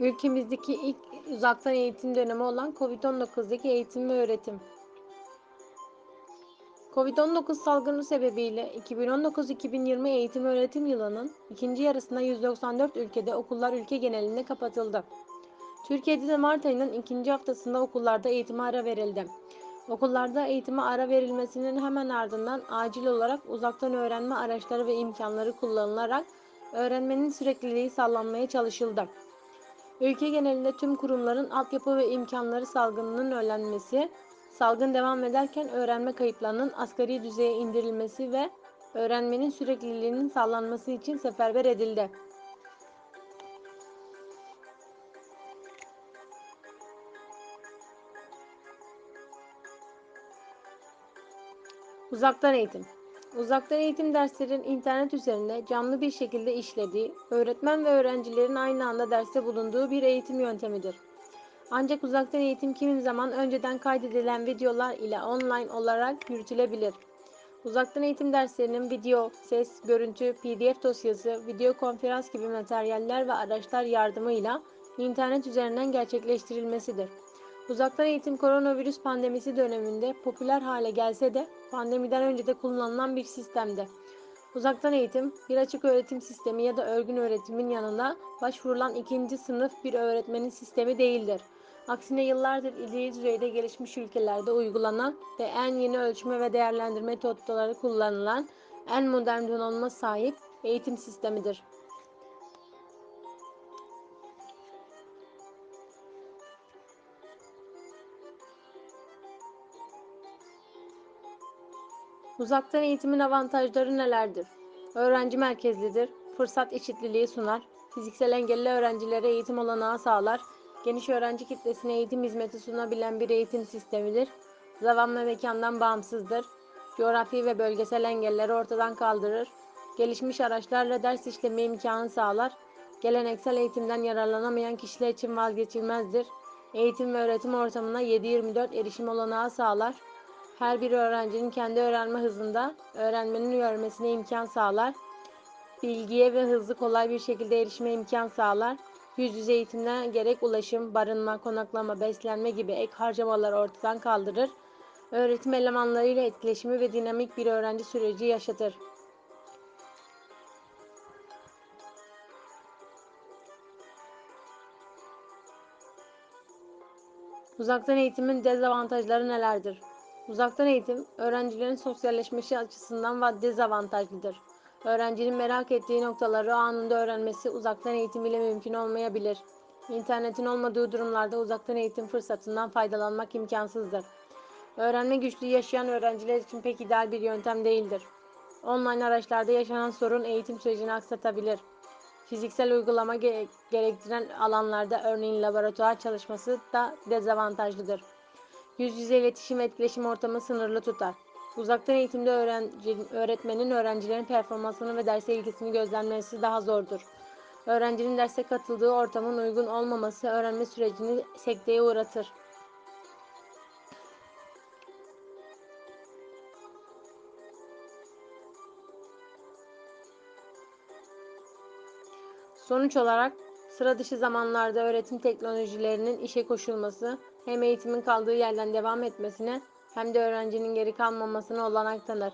Ülkemizdeki ilk uzaktan eğitim dönemi olan COVID-19'daki eğitim ve öğretim. Covid-19 salgını sebebiyle 2019-2020 eğitim öğretim yılının ikinci yarısında 194 ülkede okullar ülke genelinde kapatıldı. Türkiye'de de Mart ayının ikinci haftasında okullarda eğitime ara verildi. Okullarda eğitime ara verilmesinin hemen ardından acil olarak uzaktan öğrenme araçları ve imkanları kullanılarak öğrenmenin sürekliliği sağlanmaya çalışıldı. Ülke genelinde tüm kurumların altyapı ve imkanları salgınının önlenmesi, salgın devam ederken öğrenme kayıplarının asgari düzeye indirilmesi ve öğrenmenin sürekliliğinin sağlanması için seferber edildi. Uzaktan eğitim. Uzaktan eğitim derslerin internet üzerinde canlı bir şekilde işlediği, öğretmen ve öğrencilerin aynı anda derste bulunduğu bir eğitim yöntemidir. Ancak uzaktan eğitim kimi zaman önceden kaydedilen videolar ile online olarak yürütülebilir. Uzaktan eğitim derslerinin video, ses, görüntü, PDF dosyası, video konferans gibi materyaller ve araçlar yardımıyla internet üzerinden gerçekleştirilmesidir. Uzaktan eğitim koronavirüs pandemisi döneminde popüler hale gelse de pandemiden önce de kullanılan bir sistemdi. Uzaktan eğitim, bir açık öğretim sistemi ya da örgün öğretimin yanında başvurulan ikinci sınıf bir öğretmenin sistemi değildir. Aksine yıllardır ileri düzeyde gelişmiş ülkelerde uygulanan ve en yeni ölçme ve değerlendirme metotları kullanılan en modern donanıma sahip eğitim sistemidir. Uzaktan eğitimin avantajları nelerdir? Öğrenci merkezlidir, fırsat eşitliliği sunar, fiziksel engelli öğrencilere eğitim olanağı sağlar, geniş öğrenci kitlesine eğitim hizmeti sunabilen bir eğitim sistemidir, zaman ve mekandan bağımsızdır, coğrafi ve bölgesel engelleri ortadan kaldırır, gelişmiş araçlarla ders işleme imkanı sağlar, geleneksel eğitimden yararlanamayan kişiler için vazgeçilmezdir, eğitim ve öğretim ortamına 7-24 erişim olanağı sağlar, her bir öğrencinin kendi öğrenme hızında öğrenmenin görmesine imkan sağlar. Bilgiye ve hızlı kolay bir şekilde erişime imkan sağlar. Yüz yüze eğitimden gerek ulaşım, barınma, konaklama, beslenme gibi ek harcamaları ortadan kaldırır. Öğretim elemanlarıyla etkileşimi ve dinamik bir öğrenci süreci yaşatır. Uzaktan eğitimin dezavantajları nelerdir? Uzaktan eğitim, öğrencilerin sosyalleşmesi açısından dezavantajlıdır. Öğrencinin merak ettiği noktaları anında öğrenmesi uzaktan eğitim ile mümkün olmayabilir. İnternetin olmadığı durumlarda uzaktan eğitim fırsatından faydalanmak imkansızdır. Öğrenme güçlüğü yaşayan öğrenciler için pek ideal bir yöntem değildir. Online araçlarda yaşanan sorun eğitim sürecini aksatabilir. Fiziksel uygulama gerektiren alanlarda örneğin laboratuvar çalışması da dezavantajlıdır. Yüz yüze iletişim ve etkileşim ortamı sınırlı tutar. Uzaktan eğitimde öğrenci, öğretmenin öğrencilerin performansını ve derse ilgisini gözlemlemesi daha zordur. Öğrencinin derse katıldığı ortamın uygun olmaması öğrenme sürecini sekteye uğratır. Sonuç olarak sıra dışı zamanlarda öğretim teknolojilerinin işe koşulması hem eğitimin kaldığı yerden devam etmesine hem de öğrencinin geri kalmamasına olanak tanır.